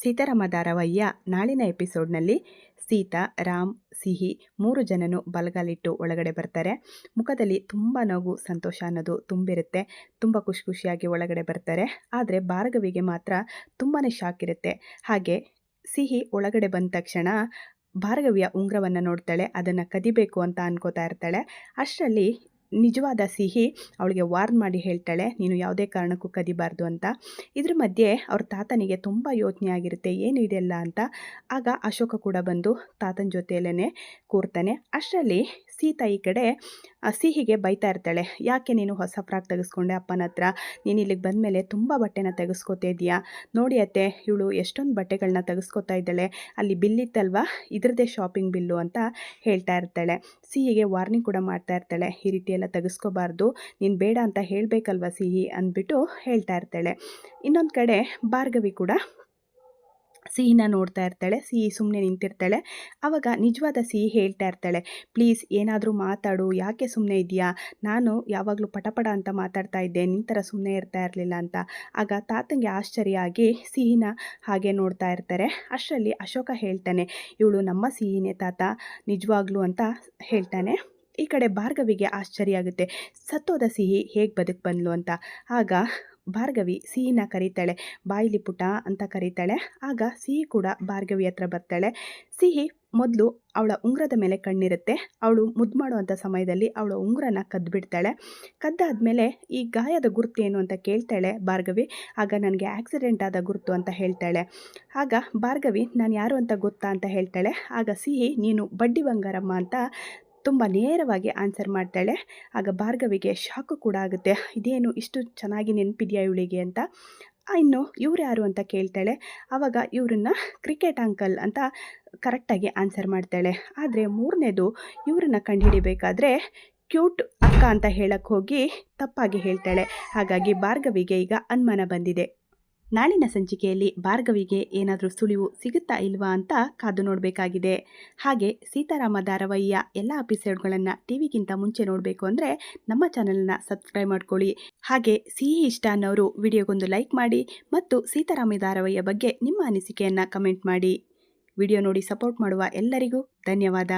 ಸೀತಾರಾಮ ಧಾರಾವಾಹಿಯ ನಾಳಿನ ಎಪಿಸೋಡ್ನಲ್ಲಿ ಸೀತಾ, ರಾಮ್, ಸಿಹಿ ಮೂರು ಜನನು ಬಲಗಾಲಿಟ್ಟು ಒಳಗಡೆ ಬರ್ತಾರೆ. ಮುಖದಲ್ಲಿ ತುಂಬ ನಗು ಸಂತೋಷ ಅನ್ನೋದು ತುಂಬಿರುತ್ತೆ. ತುಂಬ ಖುಷಿ ಖುಷಿಯಾಗಿ ಒಳಗಡೆ ಬರ್ತಾರೆ. ಆದರೆ ಭಾರ್ಗವಿಗೆ ಮಾತ್ರ ತುಂಬಾ ಶಾಕ್ ಇರುತ್ತೆ. ಹಾಗೆ ಸಿಹಿ ಒಳಗಡೆ ಬಂದ ತಕ್ಷಣ ಭಾರ್ಗವಿಯ ಉಂಗ್ರವನ್ನು ನೋಡ್ತಾಳೆ. ಅದನ್ನು ಕದಿಬೇಕು ಅಂತ ಅನ್ಕೋತಾ ಇರ್ತಾಳೆ. ಅಷ್ಟರಲ್ಲಿ ನಿಜವಾದ ಸಿಹಿ ಅವಳಿಗೆ ವಾರ್ನ್ ಮಾಡಿ ಹೇಳ್ತಾಳೆ, ನೀನು ಯಾವುದೇ ಕಾರಣಕ್ಕೂ ಕದಿಬಾರ್ದು ಅಂತ. ಇದ್ರ ಮಧ್ಯೆ ಅವ್ರ ತಾತನಿಗೆ ತುಂಬ ಯೋಚನೆ ಆಗಿರುತ್ತೆ, ಏನು ಇದೆಲ್ಲ ಅಂತ. ಆಗ ಅಶೋಕ ಕೂಡ ಬಂದು ತಾತನ ಜೊತೆಯಲ್ಲೇ ಕೂರ್ತಾನೆ. ಅಷ್ಟರಲ್ಲಿ ಸೀತಾ ಈ ಕಡೆ ಸಿಹಿಗೆ ಬೈತಾ ಇರ್ತಾಳೆ, ಯಾಕೆ ನೀನು ಹೊಸ ಫ್ರಾಕ್ ತೆಗೆಸ್ಕೊಂಡೆ ಅಪ್ಪನ ಹತ್ರ? ನೀನು ಇಲ್ಲಿಗೆ ಬಂದಮೇಲೆ ತುಂಬ ಬಟ್ಟೆನ ತೆಗೆಸ್ಕೊತಾ ಇದೆಯಾ ನೋಡಿ ಅತ್ತೆ, ಇವಳು ಎಷ್ಟೊಂದು ಬಟ್ಟೆಗಳನ್ನ ತೆಗೆಸ್ಕೊತಾ ಇದ್ದಾಳೆ. ಅಲ್ಲಿ ಬಿಲ್ ಇದರದೇ ಶಾಪಿಂಗ್ ಬಿಲ್ಲು ಅಂತ ಹೇಳ್ತಾ ಇರ್ತಾಳೆ. ಸಿಹಿಗೆ ವಾರ್ನಿಂಗ್ ಕೂಡ ಮಾಡ್ತಾ ಇರ್ತಾಳೆ. ಈ ರೀತಿ ಎಲ್ಲ ತೆಗೆಸ್ಕೋಬಾರ್ದು. ನೀನು ಬೇಡ ಅಂತ ಹೇಳಬೇಕಲ್ವ ಸಿಹಿ ಅಂದ್ಬಿಟ್ಟು ಹೇಳ್ತಾ ಇರ್ತಾಳೆ. ಇನ್ನೊಂದು ಕಡೆ ಭಾರ್ಗವಿ ಕೂಡ ಸಿಹಿನ ನೋಡ್ತಾ ಇರ್ತಾಳೆ. ಸಿಹಿ ಸುಮ್ಮನೆ ನಿಂತಿರ್ತಾಳೆ. ಆವಾಗ ನಿಜವಾದ ಸಿಹಿ ಹೇಳ್ತಾ ಇರ್ತಾಳೆ. ಪ್ಲೀಸ್, ಏನಾದರೂ ಮಾತಾಡು. ಯಾಕೆ ಸುಮ್ಮನೆ ಇದೆಯಾ ನಾನು ಯಾವಾಗಲೂ ಪಟಪಟ ಅಂತ ಮಾತಾಡ್ತಾ ಇದ್ದೆ. ನಿಂತರ ಸುಮ್ಮನೆ ಇರ್ತಾ ಇರಲಿಲ್ಲ ಅಂತ. ಆಗ ತಾತಂಗೆ ಆಶ್ಚರ್ಯ ಆಗಿ ಸಿಹಿನ ಹಾಗೆ ನೋಡ್ತಾ ಇರ್ತಾರೆ. ಅಷ್ಟರಲ್ಲಿ ಅಶೋಕ ಹೇಳ್ತಾನೆ, ಇವಳು ನಮ್ಮ ಸಿಹಿನೇ ತಾತ. ನಿಜವಾಗ್ಲೂ ಅಂತ ಹೇಳ್ತಾನೆ. ಈ ಕಡೆ ಭಾರ್ಗವಿಗೆ ಆಶ್ಚರ್ಯ ಆಗುತ್ತೆ. ಸತ್ತೋದ ಸಿಹಿ ಹೇಗೆ ಬದುಕು ಬಂದ್ಲು ಅಂತ. ಆಗ ಭಾರ್ಗವಿ ಸಿಹಿನ ಕರೀತಾಳೆ. ಬಾಯಿಲಿ ಪುಟ ಅಂತ ಕರೀತಾಳೆ. ಆಗ ಸಿಹಿ ಕೂಡ ಭಾರ್ಗವಿ ಹತ್ರ ಬರ್ತಾಳೆ. ಸಿಹಿ ಮೊದಲು ಅವಳ ಉಂಗುರದ ಮೇಲೆ ಕಣ್ಣಿರುತ್ತೆ. ಅವಳು ಮುದ್ದು ಮಾಡುವಂಥ ಸಮಯದಲ್ಲಿ ಅವಳ ಉಂಗುರನ ಕದ್ದುಬಿಡ್ತಾಳೆ ಕದ್ದಾದ್ಮೇಲೆ ಈ ಗಾಯದ ಗುರುತು ಏನು ಅಂತ ಕೇಳ್ತಾಳೆ ಭಾರ್ಗವಿ. ಆಗ ನನಗೆ ಆಕ್ಸಿಡೆಂಟ್ ಆದ ಗುರುತು ಅಂತ ಹೇಳ್ತಾಳೆ. ಆಗ ಭಾರ್ಗವಿ, ನಾನು ಯಾರು ಅಂತ ಗೊತ್ತಾ ಅಂತ ಹೇಳ್ತಾಳೆ. ಆಗ ಸಿಹಿ, ನೀನು ಬಡ್ಡಿ ಬಂಗಾರಮ್ಮ ಅಂತ ತುಂಬ ನೇರವಾಗಿ ಆನ್ಸರ್ ಮಾಡ್ತಾಳೆ. ಆಗ ಭಾರ್ಗವಿಗೆ ಶಾಕು ಕೂಡ ಆಗುತ್ತೆ. ಇದೇನು ಇಷ್ಟು ಚೆನ್ನಾಗಿ ನೆನಪಿದೆಯಾ ಇವಳಿಗೆ ಅಂತ. ಇನ್ನು ಇವ್ರು ಯಾರು ಅಂತ ಕೇಳ್ತಾಳೆ. ಆವಾಗ ಇವ್ರನ್ನ ಕ್ರಿಕೆಟ್ ಅಂಕಲ್ ಅಂತ ಕರೆಕ್ಟಾಗಿ ಆನ್ಸರ್ ಮಾಡ್ತಾಳೆ. ಆದರೆ ಮೂರನೇದು ಇವ್ರನ್ನ ಕಂಡುಹಿಡಿಬೇಕಾದ್ರೆ ಕ್ಯೂಟ್ ಅಕ್ಕ ಅಂತ ಹೇಳಕ್ಕೆ ಹೋಗಿ ತಪ್ಪಾಗಿ ಹೇಳ್ತಾಳೆ. ಹಾಗಾಗಿ ಭಾರ್ಗವಿಗೆ ಈಗ ಅನುಮಾನ ಬಂದಿದೆ. ನಾಳಿನ ಸಂಚಿಕೆಯಲ್ಲಿ ಭಾರ್ಗವಿಗೆ ಏನಾದರೂ ಸುಳಿವು ಸಿಗುತ್ತಾ ಇಲ್ವಾ ಅಂತ ಕಾದು ನೋಡಬೇಕಾಗಿದೆ. ಹಾಗೆ ಸೀತಾರಾಮ ಧಾರಾವಾಹಿಯ ಎಲ್ಲ ಎಪಿಸೋಡ್ಗಳನ್ನು ಟಿವಿಗಿಂತ ಮುಂಚೆ ನೋಡಬೇಕು ಅಂದರೆ ನಮ್ಮ ಚಾನಲನ್ನು ಸಬ್ಸ್ಕ್ರೈಬ್ ಮಾಡ್ಕೊಳ್ಳಿ. ಹಾಗೆ ಸಿಹಿ ಇಷ್ಟ ಅನ್ನೋರು ವಿಡಿಯೋಗೊಂದು ಲೈಕ್ ಮಾಡಿ ಮತ್ತು ಸೀತಾರಾಮ ಧಾರಾವಾಹಿಯ ಬಗ್ಗೆ ನಿಮ್ಮ ಅನಿಸಿಕೆಯನ್ನು ಕಮೆಂಟ್ ಮಾಡಿ. ವಿಡಿಯೋ ನೋಡಿ ಸಪೋರ್ಟ್ ಮಾಡುವ ಎಲ್ಲರಿಗೂ ಧನ್ಯವಾದ.